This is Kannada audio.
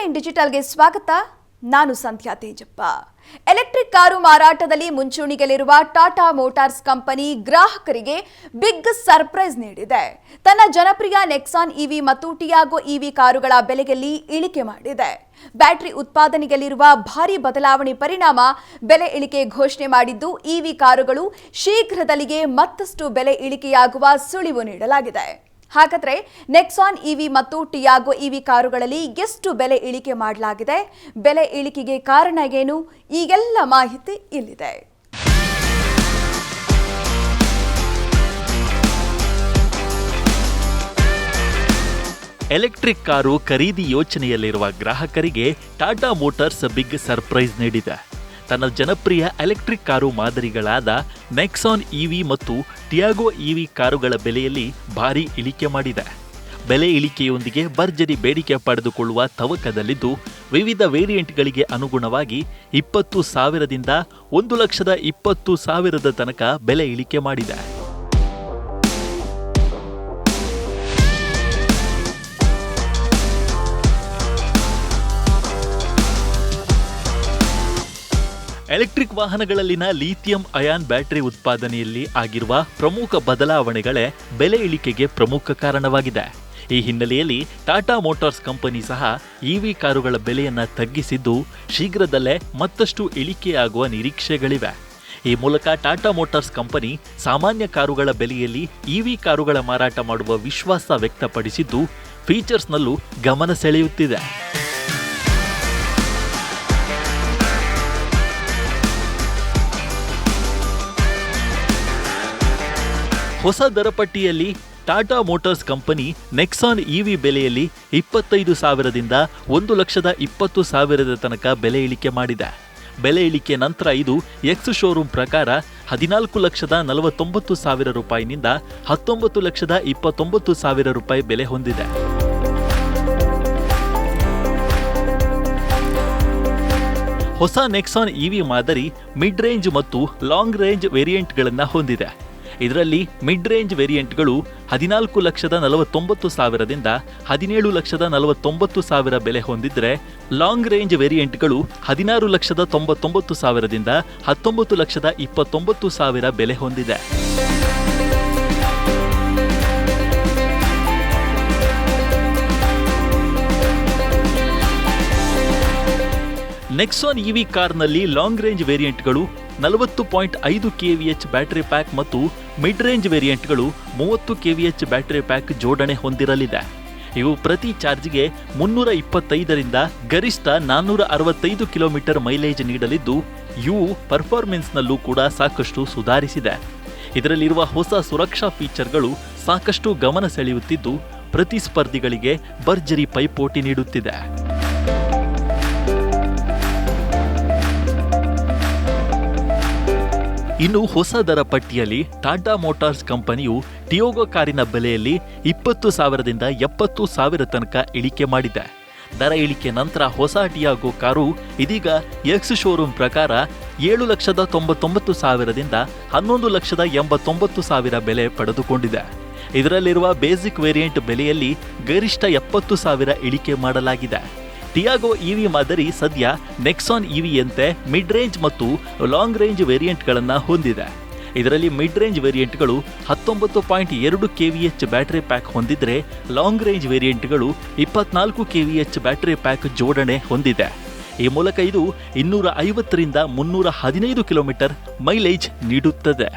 ನೈನ್ ಡಿಜಿಟಲ್ಗೆ ಸ್ವಾಗತ. ನಾನು ಸಂಧ್ಯಾ ತೇಜಪ್ಪ. ಎಲೆಕ್ಟ್ರಿಕ್ ಕಾರು ಮಾರಾಟದಲ್ಲಿ ಮುಂಚೂಣಿಗೆಲಿರುವ ಟಾಟಾ ಮೋಟಾರ್ಸ್ ಕಂಪನಿ ಗ್ರಾಹಕರಿಗೆ ಬಿಗ್ ಸರ್ಪ್ರೈಸ್ ನೀಡಿದೆ. ತನ್ನ ಜನಪ್ರಿಯ ನೆಕ್ಸಾನ್ ಇವಿ ಮತ್ತು ಟಿಯಾಗೋ ಇವಿ ಕಾರುಗಳ ಬೆಲೆಯಲ್ಲಿ ಇಳಿಕೆ ಮಾಡಿದೆ. ಬ್ಯಾಟರಿ ಉತ್ಪಾದನೆಯಲ್ಲಿರುವ ಭಾರಿ ಬದಲಾವಣೆ ಪರಿಣಾಮ ಬೆಲೆ ಇಳಿಕೆ ಘೋಷಣೆ ಮಾಡಿದ್ದು ಇವಿ ಕಾರುಗಳು ಶೀಘ್ರದಲ್ಲಿಯೇ ಮತ್ತಷ್ಟು ಬೆಲೆ ಇಳಿಕೆಯಾಗುವ ಸುಳಿವು ನೀಡಲಾಗಿದೆ. ಹಾಗಾದ್ರೆ ನೆಕ್ಸಾನ್ ಇವಿ ಮತ್ತು ಟಿಯಾಗೋ ಇವಿ ಕಾರುಗಳಲ್ಲಿ ಎಷ್ಟು ಬೆಲೆ ಇಳಿಕೆ ಮಾಡಲಾಗಿದೆ? ಬೆಲೆ ಇಳಿಕೆಗೆ ಕಾರಣ ಏನು? ಈಗೆಲ್ಲ ಮಾಹಿತಿ ಇಲ್ಲಿದೆ. ಎಲೆಕ್ಟ್ರಿಕ್ ಕಾರು ಖರೀದಿ ಯೋಚನೆಯಲ್ಲಿರುವ ಗ್ರಾಹಕರಿಗೆ ಟಾಟಾ ಮೋಟರ್ಸ್ ಬಿಗ್ ಸರ್ಪ್ರೈಸ್ ನೀಡಿದೆ. ತನ್ನ ಜನಪ್ರಿಯ ಎಲೆಕ್ಟ್ರಿಕ್ ಕಾರು ಮಾದರಿಗಳಾದ ನೆಕ್ಸಾನ್ ಇವಿ ಮತ್ತು ಟಿಯಾಗೋ ಇವಿ ಕಾರುಗಳ ಬೆಲೆಯಲ್ಲಿ ಭಾರೀ ಇಳಿಕೆ ಮಾಡಿದೆ. ಬೆಲೆ ಇಳಿಕೆಯೊಂದಿಗೆ ಭರ್ಜರಿ ಬೇಡಿಕೆ ಪಡೆದುಕೊಳ್ಳುವ ತವಕದಲ್ಲಿದ್ದು, ವಿವಿಧ ವೇರಿಯಂಟ್ಗಳಿಗೆ ಅನುಗುಣವಾಗಿ ಇಪ್ಪತ್ತು ಸಾವಿರದಿಂದ ಒಂದು ಲಕ್ಷದ ಇಪ್ಪತ್ತು ಸಾವಿರದ ತನಕ ಬೆಲೆ ಇಳಿಕೆ ಮಾಡಿದೆ. ಎಲೆಕ್ಟ್ರಿಕ್ ವಾಹನಗಳಲ್ಲಿನ ಲಿಥಿಯಂ ಅಯಾನ್ ಬ್ಯಾಟರಿ ಉತ್ಪಾದನೆಯಲ್ಲಿ ಆಗಿರುವ ಪ್ರಮುಖ ಬದಲಾವಣೆಗಳೇ ಬೆಲೆ ಇಳಿಕೆಗೆ ಪ್ರಮುಖ ಕಾರಣವಾಗಿದೆ. ಈ ಹಿನ್ನೆಲೆಯಲ್ಲಿ ಟಾಟಾ ಮೋಟಾರ್ಸ್ ಕಂಪನಿ ಸಹ ಇವಿ ಕಾರುಗಳ ಬೆಲೆಯನ್ನು ತಗ್ಗಿಸಿದ್ದು ಶೀಘ್ರದಲ್ಲೇ ಮತ್ತಷ್ಟು ಇಳಿಕೆಯಾಗುವ ನಿರೀಕ್ಷೆಗಳಿವೆ. ಈ ಮೂಲಕ ಟಾಟಾ ಮೋಟಾರ್ಸ್ ಕಂಪನಿ ಸಾಮಾನ್ಯ ಕಾರುಗಳ ಬೆಲೆಯಲ್ಲಿ ಇವಿ ಕಾರುಗಳ ಮಾರಾಟ ಮಾಡುವ ವಿಶ್ವಾಸ ವ್ಯಕ್ತಪಡಿಸಿದ್ದು, ಫೀಚರ್ಸ್ನಲ್ಲೂ ಗಮನ ಸೆಳೆಯುತ್ತಿದೆ. ಹೊಸ ದರಪಟ್ಟಿಯಲ್ಲಿ Tata Motors company Nexon EV ಬೆಲೆಯಲ್ಲಿ ಇಪ್ಪತ್ತೈದು ಸಾವಿರದಿಂದ ಒಂದು ಲಕ್ಷದ ಇಪ್ಪತ್ತು ಸಾವಿರದ ತನಕ ಬೆಲೆ ಇಳಿಕೆ ಮಾಡಿದೆ. ಬೆಲೆ ಇಳಿಕೆ ನಂತರ ಇದು ಎಕ್ಸ್ ಶೋರೂಮ್ ಪ್ರಕಾರ ಹದಿನಾಲ್ಕು ಲಕ್ಷದ ನಲವತ್ತೊಂಬತ್ತು ಸಾವಿರ ರೂಪಾಯಿನಿಂದ ಹತ್ತೊಂಬತ್ತು ಲಕ್ಷದ ಇಪ್ಪತ್ತೊಂಬತ್ತು ಸಾವಿರ ರೂಪಾಯಿ ಬೆಲೆ ಹೊಂದಿದೆ. ಹೊಸ ನೆಕ್ಸಾನ್ ಇವಿ ಮಾದರಿ ಮಿಡ್ ರೇಂಜ್ ಮತ್ತು ಲಾಂಗ್ ರೇಂಜ್ ವೇರಿಯಂಟ್ಗಳನ್ನು ಹೊಂದಿದೆ. ಇದರಲ್ಲಿ ಮಿಡ್ ರೇಂಜ್ ವೇರಿಯಂಟ್ಗಳು ಹದಿನಾಲ್ಕು ಲಕ್ಷದ ನಲವತ್ತೊಂಬತ್ತು ಸಾವಿರದಿಂದ ಹದಿನೇಳು ಲಕ್ಷದ ನಲವತ್ತೊಂಬತ್ತು ಸಾವಿರ ಬೆಲೆ ಹೊಂದಿದ್ರೆ ಲಾಂಗ್ ರೇಂಜ್ ವೇರಿಯಂಟ್ಗಳು ಹದಿನಾರು ಲಕ್ಷದ ತೊಂಬತ್ತೊಂಬತ್ತು ಸಾವಿರದಿಂದ ಹತ್ತೊಂಬತ್ತು ಲಕ್ಷದ ಇಪ್ಪತ್ತೊಂಬತ್ತು ಸಾವಿರ ಬೆಲೆ ಹೊಂದಿದೆ. ನೆಕ್ಸಾನ್ ಇವಿ ಕಾರ್ನಲ್ಲಿ ಲಾಂಗ್ ರೇಂಜ್ ವೇರಿಯಂಟ್ಗಳು ನಲವತ್ತು ಪಾಯಿಂಟ್ ಐದು K V H battery pack ಮತ್ತು ಮಿಡ್ ರೇಂಜ್ ವೇರಿಯಂಟ್ಗಳು ಮೂವತ್ತು ಕೆವಿಎಚ್ ಬ್ಯಾಟರಿ ಪ್ಯಾಕ್ ಜೋಡಣೆ ಹೊಂದಿರಲಿದೆ. ಇವು ಪ್ರತಿ ಚಾರ್ಜ್ಗೆ ಮುನ್ನೂರ ಇಪ್ಪತ್ತೈದರಿಂದ ಗರಿಷ್ಠ ನಾನ್ನೂರ ಅರವತ್ತೈದು ಕಿಲೋಮೀಟರ್ ಮೈಲೇಜ್ ನೀಡಲಿದ್ದು, ಇವು ಪರ್ಫಾರ್ಮೆನ್ಸ್ನಲ್ಲೂ ಕೂಡ ಸಾಕಷ್ಟು ಸುಧಾರಿಸಿದೆ. ಇದರಲ್ಲಿರುವ ಹೊಸ ಸುರಕ್ಷಾ ಫೀಚರ್ಗಳು ಸಾಕಷ್ಟು ಗಮನ ಸೆಳೆಯುತ್ತಿದ್ದು, ಪ್ರತಿಸ್ಪರ್ಧಿಗಳಿಗೆ ಭರ್ಜರಿ ಪೈಪೋಟಿ ನೀಡುತ್ತಿದೆ. ಇನ್ನು ಹೊಸ ದರ ಪಟ್ಟಿಯಲ್ಲಿ ಟಾಟಾ ಮೋಟಾರ್ಸ್ ಕಂಪನಿಯು ಟಿಯೋಗೋ ಕಾರಿನ ಬೆಲೆಯಲ್ಲಿ ಇಪ್ಪತ್ತು ಸಾವಿರದಿಂದ ಎಪ್ಪತ್ತು ಸಾವಿರ ತನಕ ಇಳಿಕೆ ಮಾಡಿದೆ. ದರ ಇಳಿಕೆ ನಂತರ ಹೊಸ ಟಿಯಾಗೋ ಕಾರು ಇದೀಗ ಎಕ್ಸ್ ಶೋರೂಮ್ ಪ್ರಕಾರ ಏಳು ಲಕ್ಷದ ತೊಂಬತ್ತೊಂಬತ್ತು ಸಾವಿರದಿಂದ ಹನ್ನೊಂದು ಲಕ್ಷದ ಎಂಬತ್ತೊಂಬತ್ತು ಸಾವಿರ ಬೆಲೆ ಪಡೆದುಕೊಂಡಿದೆ. ಇದರಲ್ಲಿರುವ ಬೇಸಿಕ್ ವೇರಿಯಂಟ್ ಬೆಲೆಯಲ್ಲಿ ಗರಿಷ್ಠ ಎಪ್ಪತ್ತು ಸಾವಿರ ಇಳಿಕೆ ಮಾಡಲಾಗಿದೆ. ಟಿಯಾಗೋ ಇವಿ ಮಾದರಿ ಸದ್ಯ ನೆಕ್ಸಾನ್ ಇವಿಯಂತೆ ಮಿಡ್ ರೇಂಜ್ ಮತ್ತು ಲಾಂಗ್ ರೇಂಜ್ ವೇರಿಯಂಟ್ಗಳನ್ನು ಹೊಂದಿದೆ. ಇದರಲ್ಲಿ ಮಿಡ್ ರೇಂಜ್ ವೇರಿಯಂಟ್ಗಳು ಹತ್ತೊಂಬತ್ತು ಪಾಯಿಂಟ್ ಎರಡು K V H battery pack ಹೊಂದಿದ್ರೆ long range ವೇರಿಯಂಟ್ಗಳು ಇಪ್ಪತ್ನಾಲ್ಕು K V H battery pack ಜೋಡಣೆ ಹೊಂದಿದೆ. ಈ ಮೂಲಕ ಇದು ಇನ್ನೂರ ಐವತ್ತರಿಂದ ಮುನ್ನೂರ ಹದಿನೈದು ಕಿಲೋಮೀಟರ್ ಮೈಲೇಜ್ ನೀಡುತ್ತದೆ.